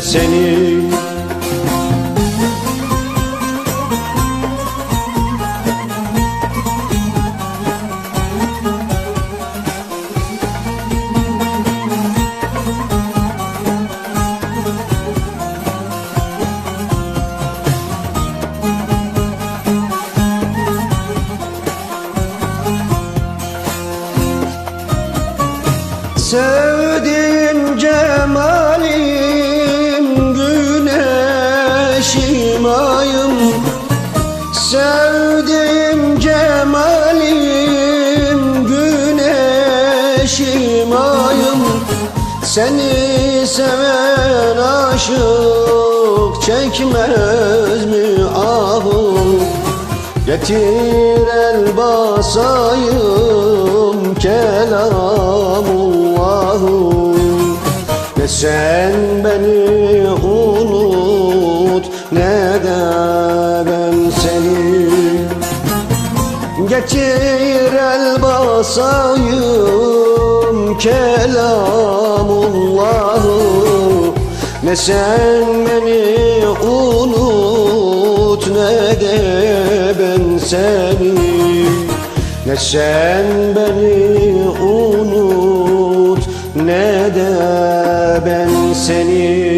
seni. Sevdim cemalim Sevdim cemalim güneşim ayım. Seni seven aşık çekmez mi ahım? Getir el basayım kelamullahı Ne sen beni unut ne Getir el basayım kelamullahı. Ne sen beni unut ne de ben seni. Ne sen beni unut ne de ben seni